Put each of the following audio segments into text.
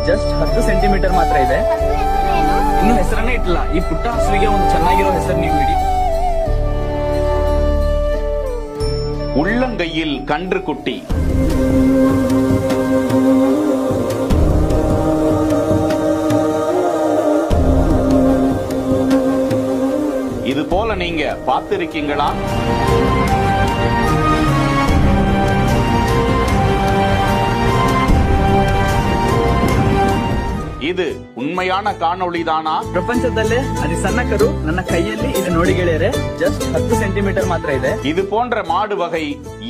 Just ಹತ್ತು centimetre ಮಾತ್ರ ಇದೆ ಇನ್ನು ಹೆಸರನ್ನೇ ಇಟ್ಟಿಲ್ಲ ಈ ಪುಟ್ಟ ಹಸುವಿಗೆ ಒಂದು ಚೆನ್ನಾಗಿರೋ ಹೆಸರು ನೀವು ಇಡಿ உள்ளங்கையில் கன்று குட்டி இது போல நீங்க பார்த்திருக்கீங்களா இது உண்மையான காணொளிதானா ಪ್ರಪಂಚದಲ್ಲೇ ಅತಿ ಸಣ್ಣ ಕರು ನನ್ನ ಕೈಯಲ್ಲಿ ಇದೆ ನೋಡಿ ಗೆಳೆಯರೆ ஜஸ்ட் ಹತ್ತು ಸೆಂಟಿಮೀಟರ್ ಮಾತ್ರ ಇದೆ இது போன்ற மாடு வகை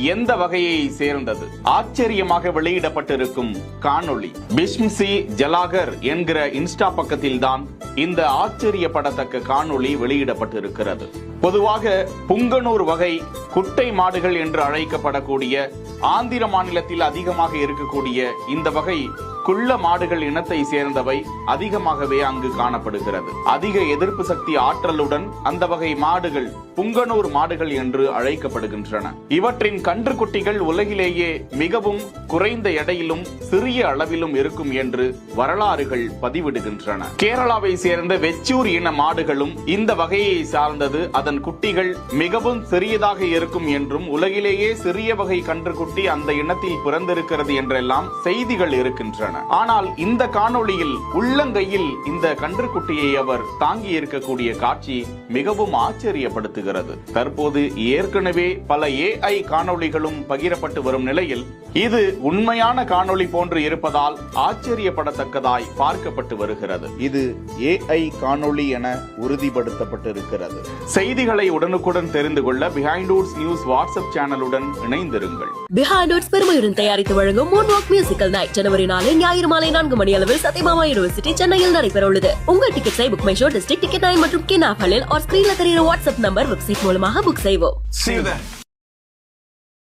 எந்த வகையை சேர்ந்தது ஆச்சரியமாக வெளியிடப்பட்டிருக்கும் காணொளி பிஷ்ம்சி ஜலாகர் என்கிற இன்ஸ்டா பக்கத்தில்தான் இந்த ஆச்சரியப்படத்தக்க காணொளி வெளியிடப்பட்டிருக்கிறது பொதுவாக புங்கனூர் வகை குட்டை மாடுகள் என்று அழைக்கப்படக்கூடிய ஆந்திர மாநிலத்தில் அதிகமாக இருக்கக்கூடிய இந்த வகை குள்ள மாடுகள் இனத்தை சேர்ந்தவை அதிகமாகவே அங்கு காணப்படுகிறது. அதிக எதிர்ப்பு சக்தி ஆற்றலுடன் அந்த வகை மாடுகள் புங்கனூர் மாடுகள் என்று அழைக்கப்படுகின்றன. இவற்றின் கன்றுக்குட்டிகள் உலகிலேயே மிகவும் குறைந்த எடையிலும் சிறிய அளவிலும் இருக்கும் என்று வரலாறுகள் பதிவிடுகின்றன. கேரளாவை சேர்ந்த வெச்சூர் இன மாடுகளும் இந்த வகையை சார்ந்தது. அதன் குட்டிகள் மிகவும் சிறியதாக இருக்கும் என்றும் உலகிலேயே சிறிய வகை கன்றுக்குட்டி அந்த இனத்தில் பிறந்திருக்கிறது என்றெல்லாம் செய்திகள் இருக்கின்றன. ஆனால் இந்த காணொளியில் உள்ளங்கையில் இந்த கன்றுக்குட்டியை அவர் தாங்கி இருக்கக்கூடிய காட்சி மிகவும் ஆச்சரியப்படுத்துகிறது. தற்போது ஏற்கனவே பல ஏஐ காணொளிகளும் பகிரப்பட்டு வரும் நிலையில் இது உண்மையான காணொளி போன்று இருப்பதால் ஆச்சரியப்படத்தக்கதாய் பார்க்கப்பட்டு வருகிறது. இது ஏஐ காணொளி என உறுதிப்படுத்தப்பட்டிருக்கிறது. செய்திகளை உடனுக்குடன் தெரிந்து கொள்ள பிஹைண்ட் நியூஸ் வாட்ஸ்அப் சேனலுடன் இணைந்திருங்கள். பிஹாண்டோட்ஸ் பெருமையுடன் தயாரித்து வழங்கும் மூன் வாக் மியூசிக்கல் நைட் ஜனவரி நாலு ஞாயிறு மாலை நான்கு மணி அளவில் சத்யபாமா யூனிவர்சிட்டி சென்னையில் நடைபெற உள்ளது உங்கள் டிக்கெட்ஸை book my show district ticket nine மற்றும் கின் ஆர் ஸ்கிரீன்ல தெரிகிற வாட்ஸ்அப் நம்பர் வெப்சைட் மூலமாக புக் செய்வோம் See you then.